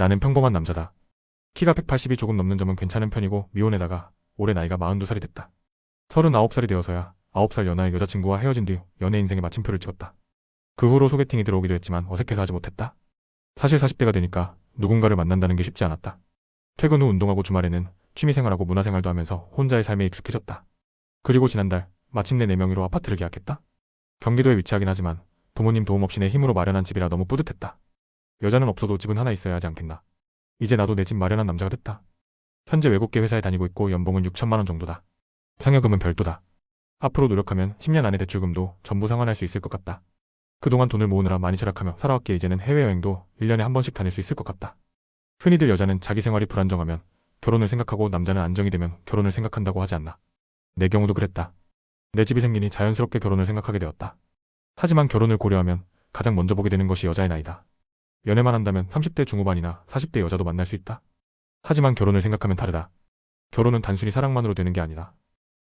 나는 평범한 남자다. 키가 180이 조금 넘는 점은 괜찮은 편이고 미혼에다가 올해 나이가 42살이 됐다. 39살이 되어서야 9살 연하의 여자친구와 헤어진 뒤 연애 인생의 마침표를 찍었다. 그 후로 소개팅이 들어오기도 했지만 어색해서 하지 못했다. 사실 40대가 되니까 누군가를 만난다는 게 쉽지 않았다. 퇴근 후 운동하고 주말에는 취미생활하고 문화생활도 하면서 혼자의 삶에 익숙해졌다. 그리고 지난달 마침내 4명이로 아파트를 계약했다. 경기도에 위치하긴 하지만 부모님 도움 없이 내 힘으로 마련한 집이라 너무 뿌듯했다. 여자는 없어도 집은 하나 있어야 하지 않겠나. 이제 나도 내 집 마련한 남자가 됐다. 현재 외국계 회사에 다니고 있고 연봉은 6천만 원 정도다. 상여금은 별도다. 앞으로 노력하면 10년 안에 대출금도 전부 상환할 수 있을 것 같다. 그동안 돈을 모으느라 많이 절약하며 살아왔기에 이제는 해외여행도 1년에 한 번씩 다닐 수 있을 것 같다. 흔히들 여자는 자기 생활이 불안정하면 결혼을 생각하고 남자는 안정이 되면 결혼을 생각한다고 하지 않나. 내 경우도 그랬다. 내 집이 생기니 자연스럽게 결혼을 생각하게 되었다. 하지만 결혼을 고려하면 가장 먼저 보게 되는 것이 여자의 나이다. 연애만 한다면 30대 중후반이나 40대 여자도 만날 수 있다. 하지만 결혼을 생각하면 다르다. 결혼은 단순히 사랑만으로 되는 게 아니다.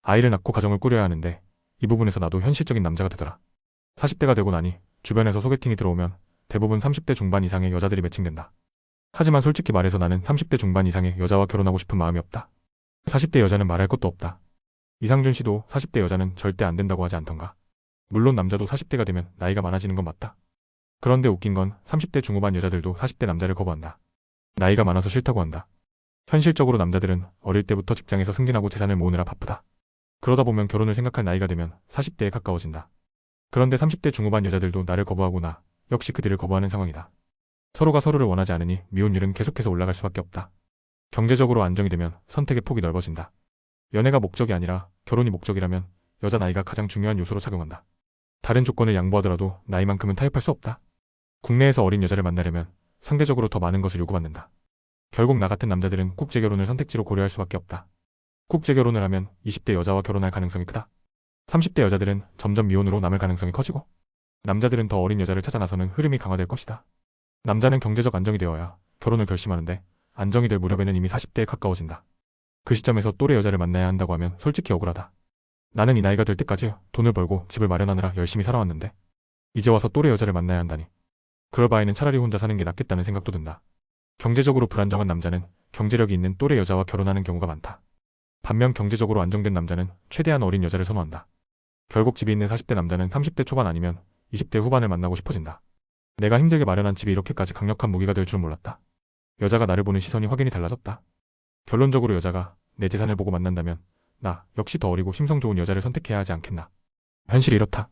아이를 낳고 가정을 꾸려야 하는데 이 부분에서 나도 현실적인 남자가 되더라. 40대가 되고 나니 주변에서 소개팅이 들어오면 대부분 30대 중반 이상의 여자들이 매칭된다. 하지만 솔직히 말해서 나는 30대 중반 이상의 여자와 결혼하고 싶은 마음이 없다. 40대 여자는 말할 것도 없다. 이상준 씨도 40대 여자는 절대 안 된다고 하지 않던가. 물론 남자도 40대가 되면 나이가 많아지는 건 맞다. 그런데 웃긴 건 30대 중후반 여자들도 40대 남자를 거부한다. 나이가 많아서 싫다고 한다. 현실적으로 남자들은 어릴 때부터 직장에서 승진하고 재산을 모으느라 바쁘다. 그러다 보면 결혼을 생각할 나이가 되면 40대에 가까워진다. 그런데 30대 중후반 여자들도 나를 거부하고 나 역시 그들을 거부하는 상황이다. 서로가 서로를 원하지 않으니 미혼율은 계속해서 올라갈 수밖에 없다. 경제적으로 안정이 되면 선택의 폭이 넓어진다. 연애가 목적이 아니라 결혼이 목적이라면 여자 나이가 가장 중요한 요소로 작용한다. 다른 조건을 양보하더라도 나이만큼은 타협할 수 없다. 국내에서 어린 여자를 만나려면 상대적으로 더 많은 것을 요구받는다. 결국 나 같은 남자들은 국제 결혼을 선택지로 고려할 수밖에 없다. 국제 결혼을 하면 20대 여자와 결혼할 가능성이 크다. 30대 여자들은 점점 미혼으로 남을 가능성이 커지고 남자들은 더 어린 여자를 찾아 나서는 흐름이 강화될 것이다. 남자는 경제적 안정이 되어야 결혼을 결심하는데 안정이 될 무렵에는 이미 40대에 가까워진다. 그 시점에서 또래 여자를 만나야 한다고 하면 솔직히 억울하다. 나는 이 나이가 될 때까지 돈을 벌고 집을 마련하느라 열심히 살아왔는데 이제 와서 또래 여자를 만나야 한다니. 그럴 바에는 차라리 혼자 사는 게 낫겠다는 생각도 든다. 경제적으로 불안정한 남자는 경제력이 있는 또래 여자와 결혼하는 경우가 많다. 반면 경제적으로 안정된 남자는 최대한 어린 여자를 선호한다. 결국 집이 있는 40대 남자는 30대 초반 아니면 20대 후반을 만나고 싶어진다. 내가 힘들게 마련한 집이 이렇게까지 강력한 무기가 될 줄 몰랐다. 여자가 나를 보는 시선이 확연히 달라졌다. 결론적으로 여자가 내 재산을 보고 만난다면 나 역시 더 어리고 심성 좋은 여자를 선택해야 하지 않겠나. 현실이 이렇다.